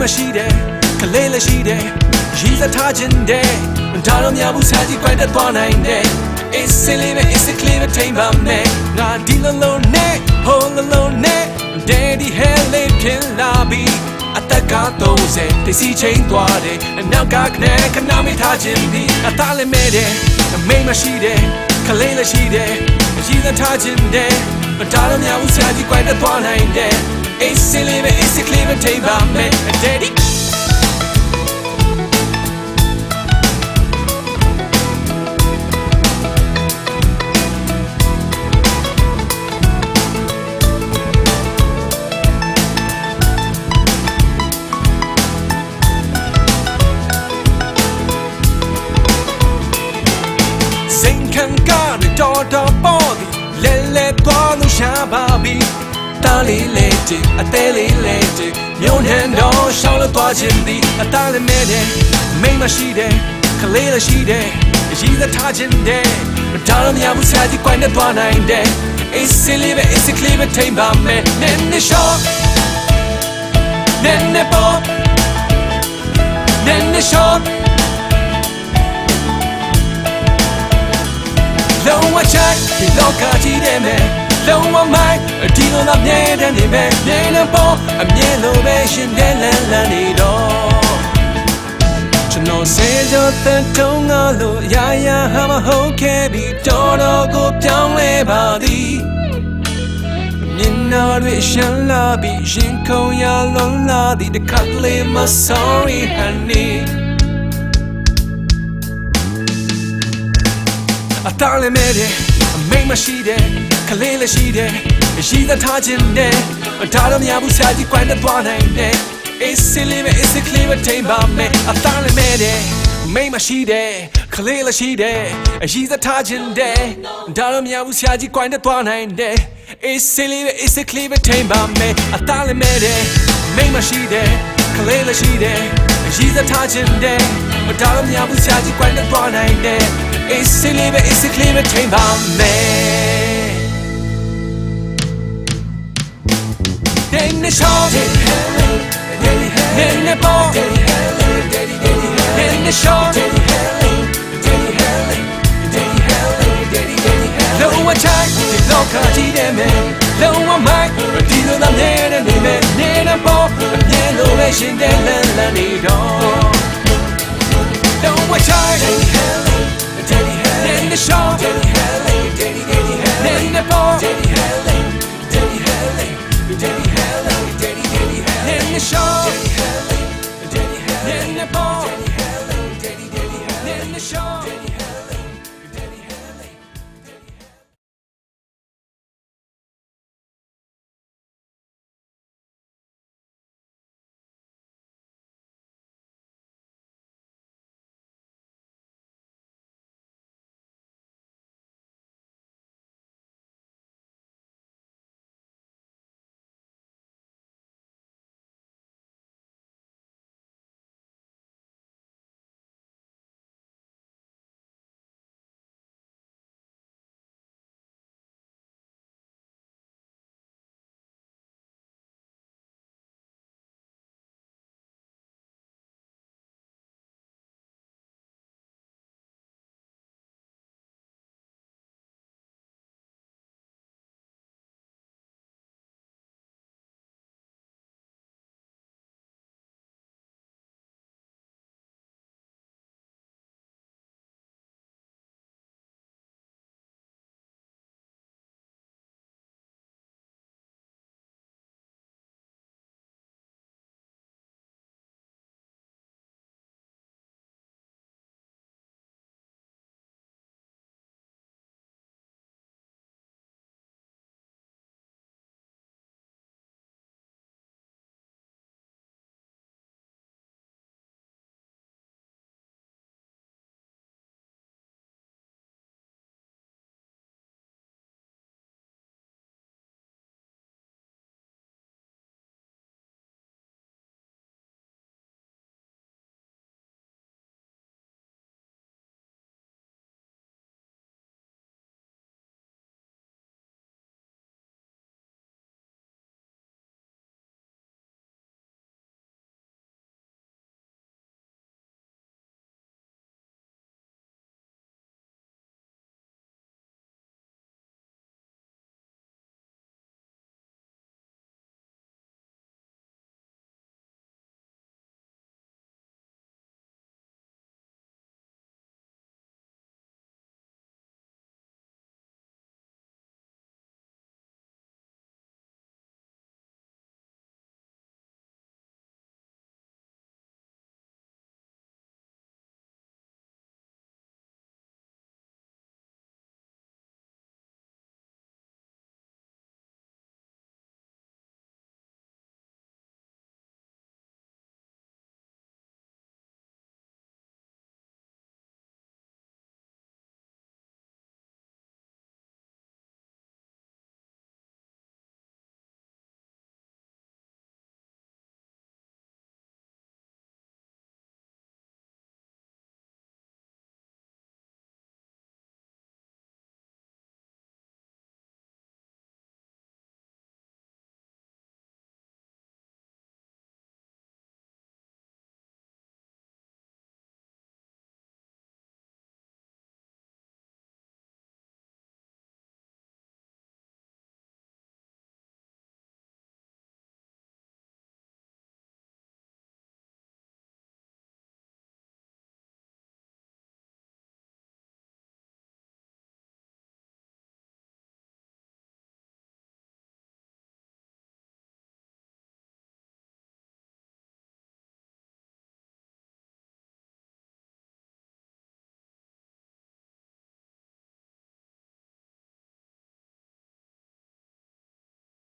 တယ်မိမရှိတယ်ကလေးလည်းရှိတယ်ရည်စားထားခြင်းတဲ့ဒါတော့များဘူးစားကြည့်ကြိုက်တဲ့သွားနိုင်တယ် It's silly but it's a clear time ပါမယ်ငါဒီလုံးလုံးနဲ့ဟိုလုံးလုံးနဲ့ Daddy hell လေးဖြစ်လာပြီးအသက်က30တိစီချင်းသွားတယ်အနောက်ကခနဲ့ခဏမိထားခြင်းဒီအသားလည်းမဲတယ်မိမရှိတယ်ကလေးလည်းရှိတယ်ရည်စားထားခြင်းတဲ့ဒါတော့များဘူးစားကြည့်ကြိုက်တဲ့သွားနိုင်တ ယ် It's silly but it's a clear time ပါမယ် Daddy စိန်ခံကားနဲ့တော်တော်ပေါ်သည်လဲလဲသွားလို့ရှာပါပြီ တားလေးလေးတည်းအသေးလေးလေးတည်းမြို့နှံတော်ရှောင်းလို့သွားခြင်းသည်အသားလည်းမဲတယ်မိန်းမရှိတယ်ကလေးလည်းရှိတယ်အရည်သက်ထားခြင်းတဲ့ဒါတော့မရဘူးစားကြည့်ကွိုင်းနဲ့သွားနိုင်တယ် It's silly but it's a clear but time ပါမယ်နည်းနည်း short နည်းနည်းပေါ်နည်းနည်း short လုံးဝချိုက်ဒီလောကကြီးတဲ့မဲ့ လုံးဝမိုက်ဒီလိုတော့မြဲတဲ့နေမဲ့မြဲနေပေါ်အမြဲလိုပဲရှင်တဲ့လန်းလန်းနေတော့ကျွန်တော်စေကြောတဲ့တုံးကလို့ရာရာဟာမဟုတ်ခဲ့ပြီးတော်တော်ကိုပြောင်းလဲပါသည်မြင်တော်တွေရှမ်းလာပြီးရင်ခုန်ရလုံးလာသည်တစ်ခါလေးမ sorry honey အသားလည်းမဲတယ် အမိတ်မရှိတယ်ကလေးလည်းရှိတယ်ရည်သက်ထားခြင်းနဲ့ဒါတော့မရဘူးစားကြည့်ကွိုင်းနဲ့သွားနိုင်တယ် It's silly but it's a clear time ပါမယ်အသားလည်းမဲတယ်မိတ်မရှိတယ်ကလေးလည်းရှိတယ်ရည်သက်ထားခြင်းနဲ့ဒါတော့မရဘူးစားကြည့်ကွိုင်းနဲ့သွားနိုင်တယ် It's silly but it's a clear time ပါမယ်အသားလည်းမဲတယ်မိတ်မရှိတယ်က လေးလည်းရှိတယ်ရည်သက်ထားခြင်းနဲ့ဒါတော့မရဘူးစားကြည့်ကွိုင်းနဲ့သွားနိုင်တယ် It's silly but it's a clear time ပါမယ် Daddy short Daddy hello Daddy hello Daddy ball Daddy hello Daddy Daddy hello Daddy short Daddy hello Daddy hello Daddy hello Daddy Daddy hello လုံးဝချိုက်ဒီလောကကြီးတဲ့မဲ့လုံးဝမိုက်ဒီလိုသာနေတဲ့နေမဲ့နေတဲ့ပေါ်အမြဲ 신데렐라니로 Don't wait hard Daddy Haley Daddy Haley Then the show Daddy Haley Daddy Daddy Haley Then the ball Daddy Haley Daddy Haley Daddy Haley Daddy Daddy Haley Then the show